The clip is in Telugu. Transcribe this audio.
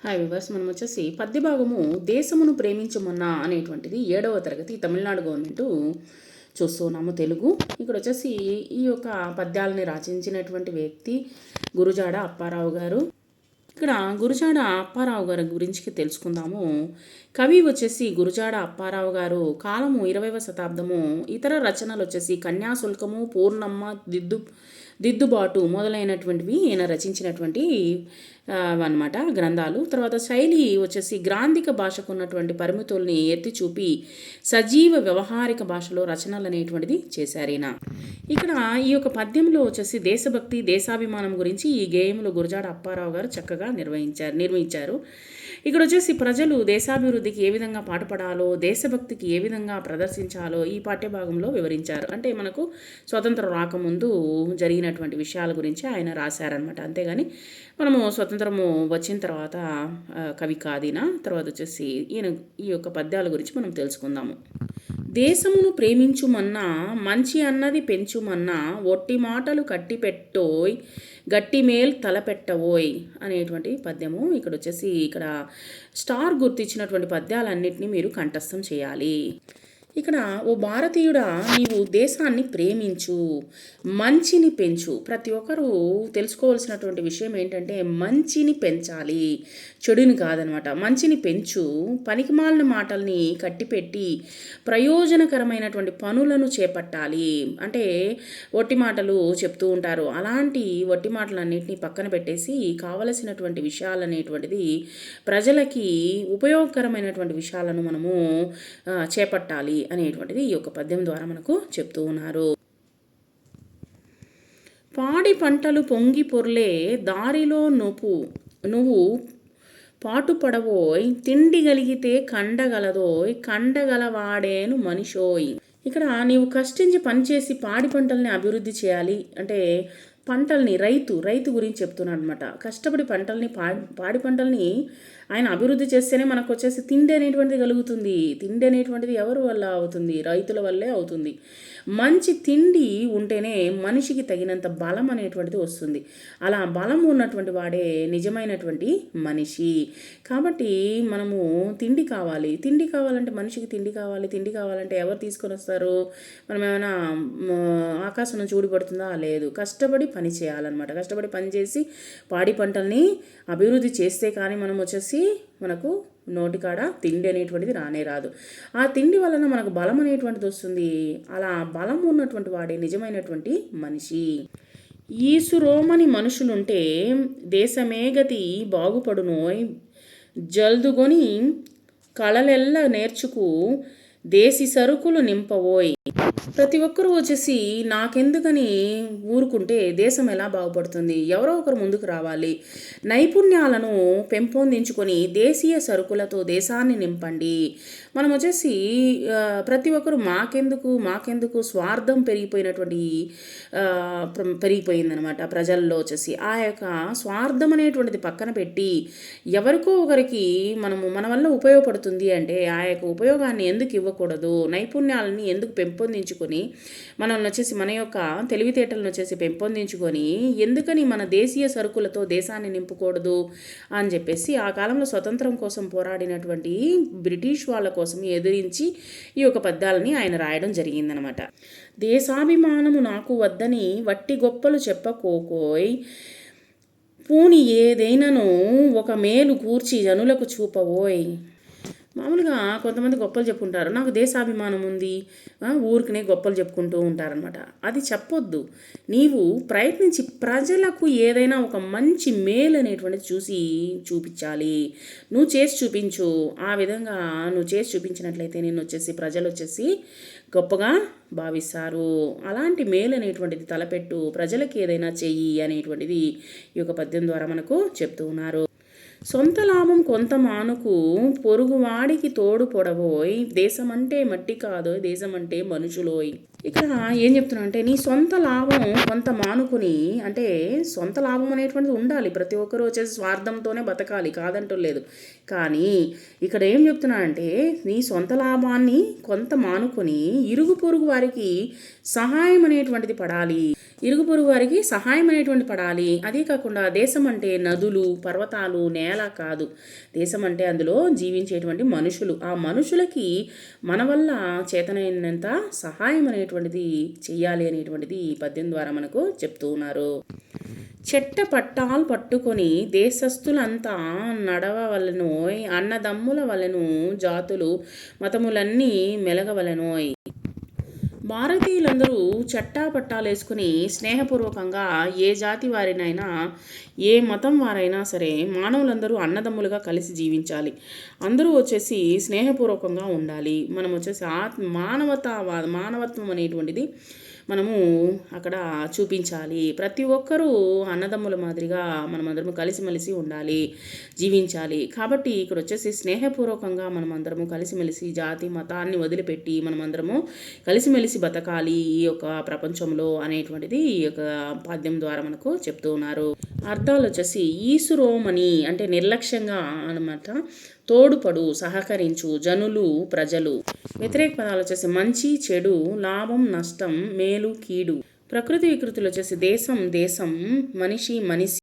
హాయ్ వివర్స్ మనం వచ్చేసి పద్యభాగము దేశమును ప్రేమించమన్నా అనేటువంటిది ఏడవ తరగతి తమిళనాడు గవర్నమెంట్ చూస్తున్నాము తెలుగు. ఇక్కడ వచ్చేసి ఈ యొక్క పద్యాలని రచించినటువంటి వ్యక్తి గురుజాడ అప్పారావు గారు. ఇక్కడ గురుజాడ అప్పారావు గారి గురించి తెలుసుకుందాము. కవి వచ్చేసి గురుజాడ అప్పారావు గారు కాలము ఇరవైవ శతాబ్దము ఇతర రచనలు వచ్చేసి కన్యాశుల్కము పూర్ణమ్మ దిద్దు దిద్దుబాటు మొదలైనటువంటివి ఈయన రచించినటువంటి అన్నమాట గ్రంథాలు. తర్వాత శైలి వచ్చేసి గ్రాంధిక భాషకు ఉన్నటువంటి పరిమితుల్ని ఎత్తి చూపి సజీవ వ్యవహారిక భాషలో రచనలు అనేటువంటిది చేశారు ఈయన. ఇక్కడ ఈ యొక్క పద్యంలో వచ్చేసి దేశభక్తి దేశాభిమానం గురించి ఈ గేయంలో గురజాడ అప్పారావు గారు చక్కగా నిర్వహించారు నిర్వహించారు ఇక్కడ వచ్చేసి ప్రజలు దేశాభివృద్ధికి ఏ విధంగా పాటుపడాలో దేశభక్తికి ఏ విధంగా ప్రదర్శించాలో ఈ పాఠ్యభాగంలో వివరించారు. అంటే మనకు స్వతంత్రం రాకముందు జరిగినటువంటి విషయాల గురించి ఆయన రాశారనమాట అంతేగాని మనము స్వతంత్రము వచ్చిన తర్వాత కవి కాదిన? తర్వాత వచ్చేసి ఈయన ఈ యొక్క పద్యాల గురించి మనం తెలుసుకుందాము. దేశమును ప్రేమించుమన్నా మంచి అన్నది పెంచుమన్నా ఒట్టి మాటలు కట్టి పెట్టోయ్ గట్టి మేల్ తలపెట్టవోయ్ అనేటువంటి పద్యము ఇక్కడ వచ్చేసి ఇక్కడ స్టార్ గుర్తించినటువంటి పద్యాలన్నింటినీ మీరు కంఠస్థం చేయాలి. ఇక్కడ ఓ భారతీయుడా నీవు దేశాన్ని ప్రేమించు మంచిని పెంచు. ప్రతి ఒక్కరూ తెలుసుకోవాల్సినటువంటి విషయం ఏంటంటే మంచిని పెంచాలి. చెడుని కాదనమాట. మంచిని పెంచు పనికిమాలిన మాటల్ని కట్టిపెట్టి ప్రయోజనకరమైనటువంటి పనులను చేపట్టాలి. అంటే ఒట్టి మాటలు చెప్తూ ఉంటారు. అలాంటి ఒట్టి మాటలన్నింటినీ పక్కన పెట్టేసి కావలసినటువంటి విషయాలనేటువంటిది ప్రజలకి ఉపయోగకరమైనటువంటి విషయాలను మనము చేపట్టాలి. చేపట్టాలి అనేటువంటిది ఈ యొక్క పద్యం ద్వారా మనకు చెప్తూ ఉన్నారు. పాడి పంటలు పొంగి పొర్లే దారిలో నువ్వు నువ్వు పాటుపడవోయ్ తిండి గలిగితే కండగలదోయ్ కండగలవాడేను మనిషోయ్. ఇక్కడ నీవు కష్టించి పనిచేసి పాడి పంటల్ని అభివృద్ధి చేయాలి. అంటే పంటల్ని రైతు రైతు గురించి చెప్తున్నాడు అనమాట కష్టపడి పంటల్ని పాడి పాడి పంటల్ని ఆయన అభివృద్ధి చేస్తేనే మనకు వచ్చేసి తిండి అనేటువంటిది కలుగుతుంది. తిండి అనేటువంటిది ఎవరి వల్ల అవుతుంది? రైతుల వల్లే అవుతుంది. మంచి తిండి ఉంటేనే మనిషికి తగినంత బలం అనేటువంటిది వస్తుంది. అలా బలం ఉన్నటువంటి వాడే నిజమైనటువంటి మనిషి. కాబట్టి మనము తిండి కావాలి. తిండి కావాలంటే మనిషికి తిండి కావాలి. తిండి కావాలంటే ఎవరు తీసుకొని వస్తారు మనం ఏమైనా ఆకాశం నుంచి ఊడిపడుతుందా లేదు. కష్టపడి పని చేయాలన్నమాట. కష్టపడి పని చేసి పాడి పంటల్ని అభివృద్ధి చేస్తే కానీ మనం వచ్చేసి మనకు నోటికాడ తిండి అనేటువంటిది రానే రాదు. ఆ తిండి వలన మనకు బలం అనేటువంటిది వస్తుంది. అలా బలం ఉన్నటువంటి వాడే నిజమైనటువంటి మనిషి. ఈసురోమని మనుషులుంటే దేశమే గతి బాగుపడునోయ్. జల్దుగొని కళలెల్ల నేర్చుకు దేశి సరుకులు నింపవోయ్ ప్రతి ఒక్కరూ వచ్చేసి నాకెందుకని ఊరుకుంటే దేశం ఎలా బాగుపడుతుంది? ఎవరో ఒకరు ముందుకు రావాలి. నైపుణ్యాలను పెంపొందించుకొని దేశీయ సరుకులతో దేశాన్ని నింపండి. మనం వచ్చేసి ప్రతి ఒక్కరు మాకెందుకు మాకెందుకు స్వార్థం పెరిగిపోయినటువంటి పెరిగిపోయిందనమాట ప్రజల్లో వచ్చేసి. ఆ యొక్క స్వార్థం అనేటువంటిది పక్కన పెట్టి ఎవరికో ఒకరికి మనము మన వల్ల ఉపయోగపడుతుంది అంటే ఆ యొక్క ఉపయోగాన్ని ఎందుకు ఇవ్వకూడదు నైపుణ్యాలని ఎందుకు పెంపొందించుకొని మనం వచ్చేసి మన యొక్క తెలివితేటలను వచ్చేసి పెంపొందించుకొని ఎందుకని మన దేశీయ సరుకులతో దేశాన్ని నింపుకూడదు అని చెప్పేసి ఆ కాలంలో స్వతంత్రం కోసం పోరాడినటువంటి బ్రిటిష్ వాళ్ళ కోసం ఎదిరించి ఈ యొక్క పద్యాలని ఆయన రాయడం జరిగిందనమాట. దేశాభిమానము నాకు వద్దని వట్టి గొప్పలు చెప్పకోకోయ్ పూని ఏదైనాను ఒక మేలు కూర్చి జనులకు చూపవోయ్. మామూలుగా కొంతమంది గొప్పలు చెప్పుకుంటారు నాకు దేశాభిమానం ఉంది ఊరికినే ఊరికనే గొప్పలు చెప్పుకుంటూ ఉంటారనమాట అది చెప్పొద్దు. నీవు ప్రయత్నించి ప్రజలకు ఏదైనా ఒక మంచి మేలు అనేటువంటిది చూసి చూపించాలి. నువ్వు చేసి చూపించు. ఆ విధంగా నువ్వు చేసి చూపించినట్లయితే నేను వచ్చేసి ప్రజలు వచ్చేసి గొప్పగా భావిస్తారు. అలాంటి మేలు అనేటువంటిది తలపెట్టు. ప్రజలకు ఏదైనా చెయ్యి అనేటువంటిది ఈ యొక్క పద్యం ద్వారా మనకు చెప్తూ ఉన్నారు. సొంత లాభం కొంత మానుకు పొరుగువాడికి తోడు పొడవోయ్. దేశమంటే మట్టి కాదోయ్ దేశమంటే మనుషులోయ్. ఇక్కడ ఏం చెప్తున్నా అంటే నీ సొంత లాభం కొంత మానుకుని అంటే సొంత లాభం అనేటువంటిది ఉండాలి. ప్రతి ఒక్కరు వచ్చేసి స్వార్థంతోనే బతకాలి కాదంటలేదు కానీ ఇక్కడ ఏం చెప్తున్నా అంటే నీ సొంత లాభాన్ని కొంత మానుకొని ఇరుగు పొరుగు వారికి సహాయం అనేటువంటిది పడాలి. ఇరుగు పొరుగు వారికి సహాయం అనేటువంటి పడాలి. అదే కాకుండా దేశం అంటే నదులు పర్వతాలు నేల కాదు. దేశం అంటే అందులో జీవించేటువంటి మనుషులు. ఆ మనుషులకి మన వల్ల చేతనైనంత సహాయం అనేటువంటి అనేటువంటిది చెయ్యాలి అనేటువంటిది ఈ పద్యం ద్వారా మనకు చెప్తూ ఉన్నారు. చెట్ట పట్టాలు పట్టుకొని దేశస్థులంతా నడవవలనోయ్ అన్నదమ్ముల వలెను జాతులు మతములన్నీ మెలగవలెనోయ్. భారతీయులందరూ చట్టా పట్టాలేసుకుని స్నేహపూర్వకంగా ఏ జాతి వారినైనా ఏ మతం వారైనా సరే మానవులందరూ అన్నదమ్ములుగా కలిసి జీవించాలి. అందరూ వచ్చేసి స్నేహపూర్వకంగా ఉండాలి. మనం వచ్చేసి ఆత్మ మానవతావాద మానవత్వం అనేటువంటిది మనము అక్కడ చూపించాలి. ప్రతి ఒక్కరూ అన్నదమ్ముల మాదిరిగా మనమందరము కలిసిమెలిసి ఉండాలి జీవించాలి. కాబట్టి ఇక్కడ వచ్చేసి స్నేహపూర్వకంగా మనమందరము కలిసిమెలిసి జాతి మతాన్ని వదిలిపెట్టి మనమందరము కలిసిమెలిసి బతకాలి ఈ యొక్క ప్రపంచంలో అనేటువంటిది ఈ యొక్క పాద్యం ద్వారా మనకు చెప్తూ ఉన్నారు. అర్థాలు వచ్చేసి ఈసురోమని అంటే నిర్లక్ష్యంగా అనమాట తోడుపడు సహకరించు జనులు ప్రజలు. వ్యతిరేక పదాలు వచ్చేసి మంచి చెడు లాభం నష్టం మేలు కీడు. ప్రకృతి వికృతులు వచ్చేసి దేశం దేశం మనిషి మనిషి.